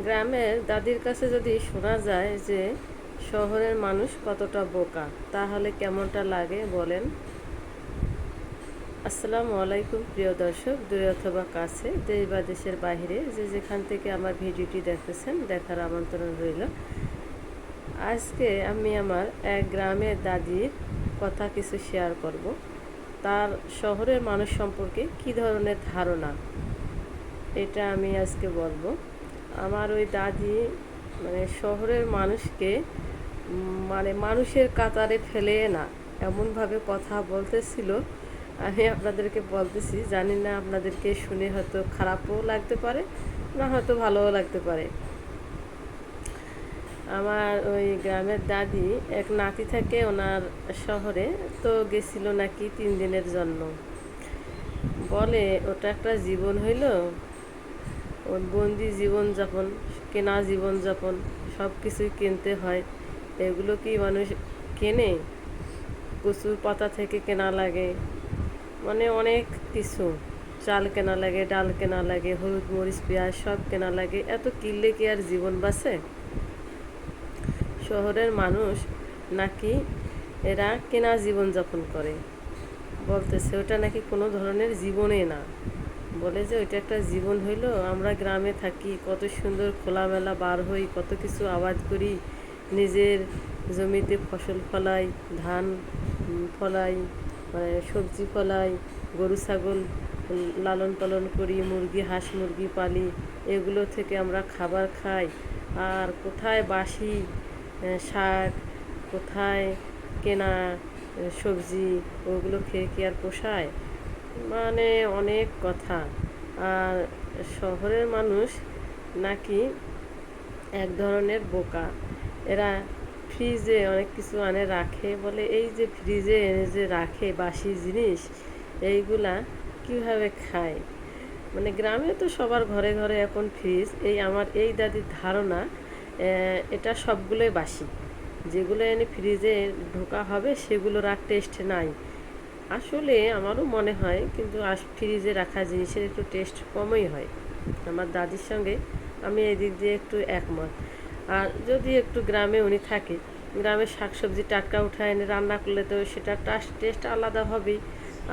গ্রামের দাদির কাছে যদি শোনা যায় যে শহরের মানুষ কতটা বোকা, তাহলে কেমনটা লাগে বলেন? আসসালামু আলাইকুম প্রিয় দর্শক দূরে অথবা কাছে, দেশ বা দেশের বাইরে যে যেখান থেকে আমার ভিডিওটি দেখতেছেন, দেখার আমন্ত্রণ রইল। আজকে আমি আমার এক গ্রামের দাদির কথা কিছু শেয়ার করব। তার শহরের মানুষ সম্পর্কে কি ধরনের ধারণা, এটা আমি আজকে বলব। আমার ওই দাদি মানে শহরের মানুষকে মানে মানুষের কাতারে ফেলে না, এমনভাবে কথা বলতেছিল। আমি আপনাদেরকে বলতেছি, জানি না আপনাদেরকে শুনে হয়তো খারাপও লাগতে পারে, না হয়তো ভালোও লাগতে পারে। আমার ওই গ্রামের দাদি এক নাতি থাকে ওনার শহরে, তো গেছিল নাকি তিন দিনের জন্য। বলে, ওটা একটা জীবন হইল ওর বন্দি জীবনযাপন, কেনা জীবনযাপন সব কিছুই কিনতে হয়। এগুলো কি মানুষ কেনে? কচুর পাতা থেকে কেনা লাগে। মানে অনেক কিছু। চাল কেনা লাগে, ডাল কেনা লাগে, হলুদ মরিচ, পেঁয়াজ সব কেনা লাগে। এত কিনলে কি আর জীবন বাঁচে? শহরের মানুষ নাকি এরা কেনা জীবনযাপন করে? বলতেছে, ওটা নাকি কোনো ধরনের জীবনে না। বলে যে ওইটা একটা জীবন হইল, আমরা গ্রামে থাকি, কত সুন্দর খোলামেলা বার হই, কত কিছু আবাদ করি, নিজের জমিতে ফসল ফলাই, ধান ফলাই মানে সবজি ফলাই, গরু, ছাগল লালন পালন করি, মুরগি, হাঁস, মুরগি, পালি, এগুলো থেকে আমরা খাবার খাই। আর কোথায় বাসি শাক, কোথায় কেনা সবজি, ওগুলো খেয়ে কি আর পোষায়? মানে অনেক কথা। আর শহরের মানুষ নাকি এক ধরনের বোকা। এরা ফ্রিজে অনেক কিছু আনে, রাখে বলে, এই যে ফ্রিজে এনে যে রাখে বাসি জিনিস, এইগুলা কীভাবে খায়? মানে গ্রামে তো সবার ঘরে ঘরে এখন ফ্রিজ। এই আমার এই দাদির ধারণা এটা সবগুলোই বাসি। যেগুলো এনে ফ্রিজে ঢোকা হবে সেগুলোর আর টেস্ট নাই। আসলে আমারও মনে হয়, কিন্তু ফ্রিজে রাখা জিনিসের একটু টেস্ট কমই হয়। আমার দাদির সঙ্গে আমি এই দিক দিয়ে একটু একমত। আর যদি একটু গ্রামে উনি থাকে গ্রামের শাকসবজি টাটকা উঠায় এনে রান্না করলে তো সেটা টেস্ট আলাদা হবেই।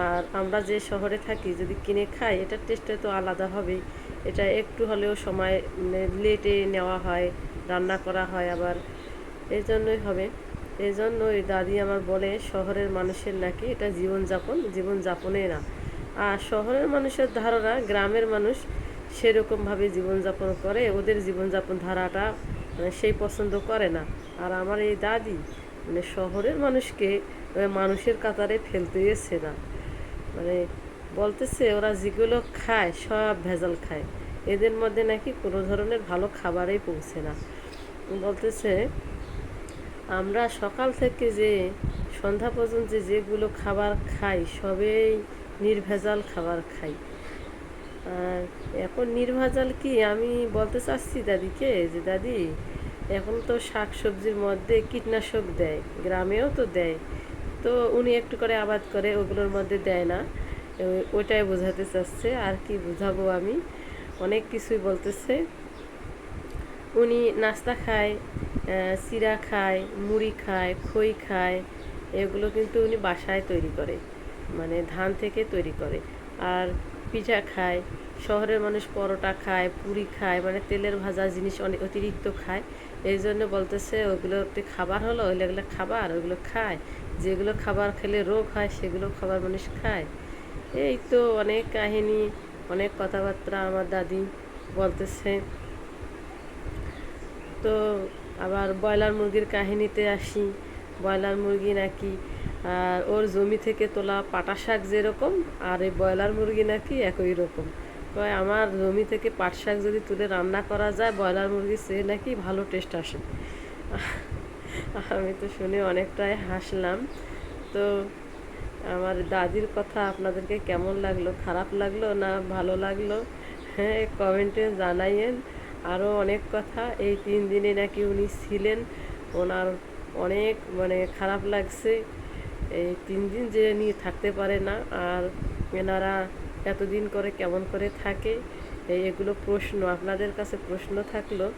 আর আমরা যে শহরে থাকি, যদি কিনে খাই, এটার টেস্টে তো আলাদা হবেই। এটা একটু হলেও সময় লেটে নেওয়া হয়, রান্না করা হয় আবার। এই জন্যই হবে। এই জন্য ওই দাদি আমার বলে, শহরের মানুষের নাকি এটা জীবনযাপন, জীবনযাপনে না। আর শহরের মানুষের ধারণা, গ্রামের মানুষ সেরকমভাবে জীবনযাপন করে, ওদের জীবনযাপন ধারাটা মানে সেই পছন্দ করে না। আর আমার এই দাদি মানে শহরের মানুষকে মানুষের কাতারে ফেলতে গেছে না। মানে বলতেছে, ওরা যেগুলো খায়, সব ভেজাল খায়। এদের মধ্যে নাকি কোনো ধরনের ভালো খাবারই পৌঁছে না। বলতেছে আমরা সকাল থেকে যে সন্ধ্যা পর্যন্ত যেগুলো খাবার খাই, সবেই নির্ভেজাল খাবার খাই। আর এখন নির্ভেজাল কি? আমি বলতে চাচ্ছি দাদিকে যে, দাদি, এখন তো শাক সবজির মধ্যে কীটনাশক দেয়, গ্রামেও তো দেয়। তো উনি একটু করে আবাদ করে, ওগুলোর মধ্যে দেয় না। ওইটাই বোঝাতে চাচ্ছে, আর কি বোঝাবো আমি? অনেক কিছুই বলতেছে। উনি নাস্তা খায় চিড়া খায়, মুড়ি খায়, খই খায়, এগুলো কিন্তু উনি বাসায় তৈরি করে মানে ধান থেকে তৈরি করে। আর পিঠা খায়, শহরের মানুষ পরোটা খায়, পুরি খায় মানে তেলের ভাজা জিনিস অনেক অতিরিক্ত খায়। এই জন্য বলতেছে ওগুলো খাবার হলো, ওইগুলো খাবার ওগুলো খায়। যেগুলো খাবার খেলে রোগ হয়, সেগুলো খাবার মানুষ খায়। এই তো অনেক কাহিনী, অনেক কথাবার্তা আমার দাদি বলতেছে। তো আবার ব্রয়লার মুরগির কাহিনীতে আসি। ব্রয়লার মুরগি নাকি আর ওর জমি থেকে তোলা পাটা শাক যেরকম, আর এই ব্রয়লার মুরগি নাকি একই রকম। কয়, আমার জমি থেকে পাট শাক যদি তুলে রান্না করা যায়, ব্রয়লার মুরগি সে নাকি ভালো টেস্ট আসে। আমি তো শুনে অনেকটাই হাসলাম। তো আমার দাদির কথা আপনাদেরকে কেমন লাগল, খারাপ লাগল না ভালো লাগল? হ্যাঁ কমেন্টে জানাইয়েন। আরও অনেক কথা। এই তিন দিনে নাকি উনি ছিলেন। ওনার অনেক মানে খারাপ লাগছে। এই তিন দিন যে নিয়ে থাকতে পারে না, আর এনারা এতদিন করে কেমন করে থাকে, এই এগুলো প্রশ্ন, আপনাদের কাছে প্রশ্ন থাকল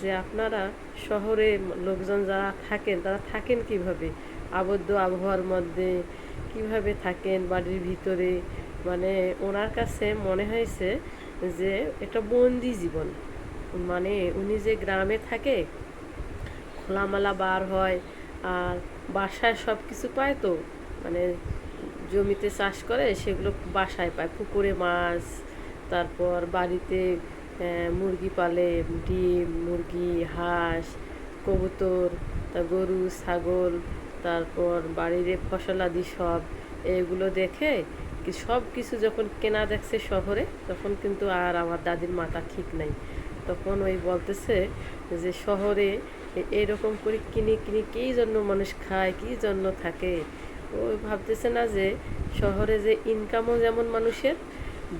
যে আপনারা শহরে লোকজন যারা থাকেন, তারা থাকেন কীভাবে? আবদ্ধ আবহাওয়ার মধ্যে কীভাবে থাকেন বাড়ির ভিতরে? মানে ওনার কাছে মনে হয়েছে যে একটা বন্দি জীবন। মানে উনি যে গ্রামে থাকে, খোলামেলা বার হয়, আর বাসায় সব কিছু পায় তো মানে জমিতে চাষ করে সেগুলো বাসায় পায়। পুকুরে মাছ, তারপর বাড়িতে মুরগি পালে, ডিম, মুরগি, হাঁস, কবুতর, তা গরু, ছাগল, তারপর বাড়ির ফসলাদি সব, এগুলো দেখে কি সব কিছু যখন কেনা দেখছে শহরে, তখন কিন্তু আর আমার দাদির মাথা ঠিক নাই। তখন ওই বলতেছে যে শহরে এরকম করে কিনে কিনে কী জন্য মানুষ খায়, কী জন্য থাকে? ওই ভাবতেছে না যে শহরে যে ইনকামও যেমন মানুষের,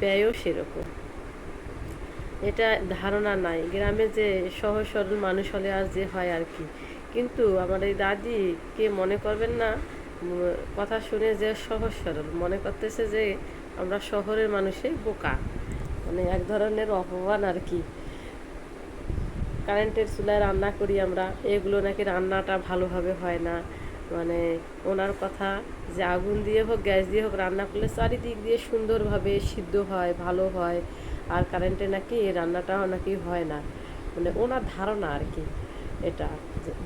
ব্যয়ও সেরকম। এটা ধারণা নাই। গ্রামে যে সহজ সরল মানুষ হলে আর যে হয় আর কি। কিন্তু আমার এই দাদি কে মনে করবেন না কথা শুনে যে সহজ সরল। মনে করতেছে যে আমরা শহরের মানুষই বোকা। মানে এক ধরনের অপমান আর কি। কারেন্টের চুলায় রান্না করি আমরা, এগুলো নাকি রান্নাটা ভালোভাবে হয় না। মানে ওনার কথা যে আগুন দিয়ে হোক, গ্যাস দিয়ে হোক রান্না করলে চারিদিক দিয়ে সুন্দরভাবে সিদ্ধ হয়, ভালো হয়। আর কারেন্টে নাকি এই রান্নাটাও নাকি হয় না। মানে ওনার ধারণা আর কি এটা।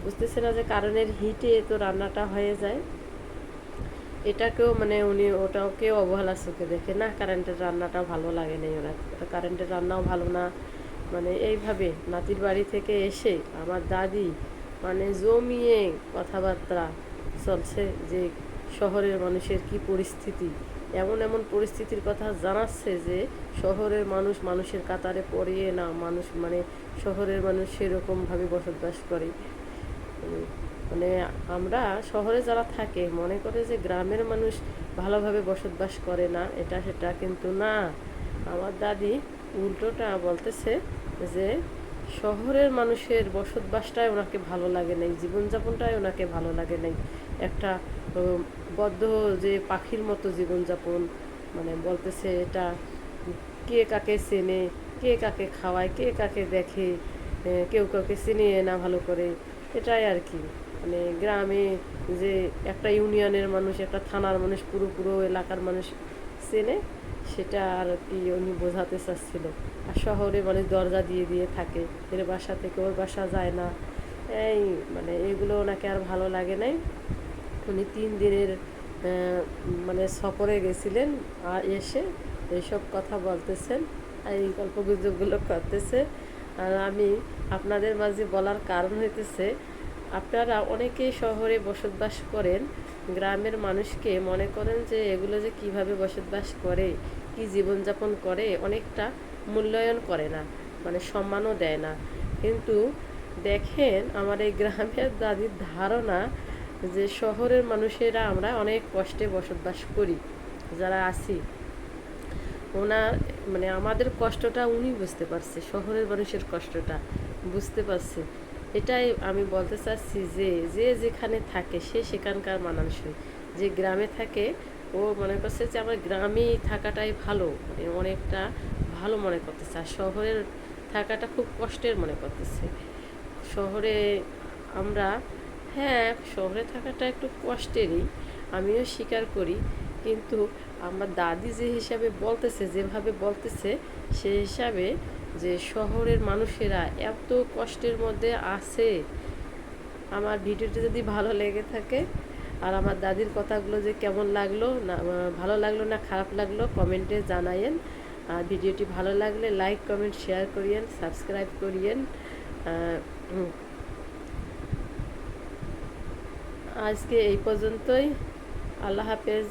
বুঝতেছে না যে কারেন্টের হিটে তো রান্নাটা হয়ে যায়। এটাকেও মানে উনি ওটাকেও অবহেলা চোখে দেখে, না, কারেন্টের রান্নাটা ভালো লাগে নাই ওনার। কারেন্টের রান্নাও ভালো না। মানে এইভাবে নাতির বাড়ি থেকে এসে আমার দাদি মানে জমিয়ে কথাবার্তা চলছে যে শহরের মানুষের কি পরিস্থিতি। এমন এমন পরিস্থিতির কথা জানাচ্ছে যে শহরের মানুষ মানুষের কাতারে পড়িয়ে না, মানুষ মানে শহরের মানুষ সেরকমভাবে বসবাস করে। মানে আমরা শহরে যারা থাকে, মনে করে যে গ্রামের মানুষ ভালোভাবে বসবাস করে না, এটা সেটা কিন্তু না। আমার দাদি উল্টোটা বলতেছে যে শহরের মানুষের বসতবাসটাই ওনাকে ভালো লাগে নাই, জীবনযাপনটাই ওনাকে ভালো লাগে নাই। একটা বদ্ধ যে পাখির মতো জীবনযাপন মানে বলতেছে এটা কে কাকে চেনে, কে কাকে খাওয়ায়, কে কাকে দেখে কেউ কাউকে চিনে না ভালো করে, এটাই আর কি। মানে গ্রামে যে একটা ইউনিয়নের মানুষ, একটা থানার মানুষ, পুরো পুরো এলাকার মানুষ চেনে সেটা আর কি উনি বোঝাতে চাচ্ছিল। আর শহরে মানুষ দরজা দিয়ে দিয়ে থাকে। এর বাসা থেকে ওর বাসা যায় না। এই মানে এগুলো ওনাকে আর ভালো লাগে নাই। উনি তিন দিনের মানে সফরে গেছিলেন আর এসে এইসব কথা বলতেছেন আর এই গল্প গুজবগুলো করতেছে। আর আমি আপনাদের মাঝে বলার কারণ হইতেছে আপনারা অনেকেই শহরে বসবাস করেন। গ্রামের মানুষকে মনে করেন যে এগুলো যে কীভাবে বসবাস করে, কি জীবনযাপন করে, অনেকটা মূল্যায়ন করে না মানে সম্মানও দেয় না। কিন্তু দেখেন আমার এই গ্রামের দাদির ধারণা যে শহরের মানুষেরা আমরা অনেক কষ্টে বসবাস করি, যারা আছি। ওনার মানে আমাদের কষ্টটা উনি বুঝতে পারছে, শহরের মানুষের কষ্টটা বুঝতে পারছে। এটাই আমি বলতে চাচ্ছি যে যে যেখানে থাকে সে সেখানকার মানানসই। যে গ্রামে থাকে, ও মনে করছে যে আমার গ্রামেই থাকাটাই ভালো। মানে অনেকটা ভালো মনে করতেছে। আর শহরের থাকাটা খুব কষ্টের মনে করতেছে। শহরে আমরা হ্যাঁ শহরে থাকাটা একটু কষ্টেরই, আমিও স্বীকার করি। কিন্তু আমার দাদি যে হিসাবে বলতেছে, যেভাবে বলতেছে, সে হিসাবে যে শহরের মানুষেরা এত কষ্টের মধ্যে আছে। আমার ভিডিওটি যদি ভালো লেগে থাকে আর আমার দাদির কথাগুলো যে কেমন লাগল, না ভালো লাগল না, খারাপ লাগল, কমেন্টে জানাইয়েন আর ভিডিওটি ভালো লাগলে লাইক, কমেন্ট, শেয়ার করিয়েন, সাবস্ক্রাইব করিয়েন। আজকে এই পর্যন্তই। আল্লাহ হাফেজ।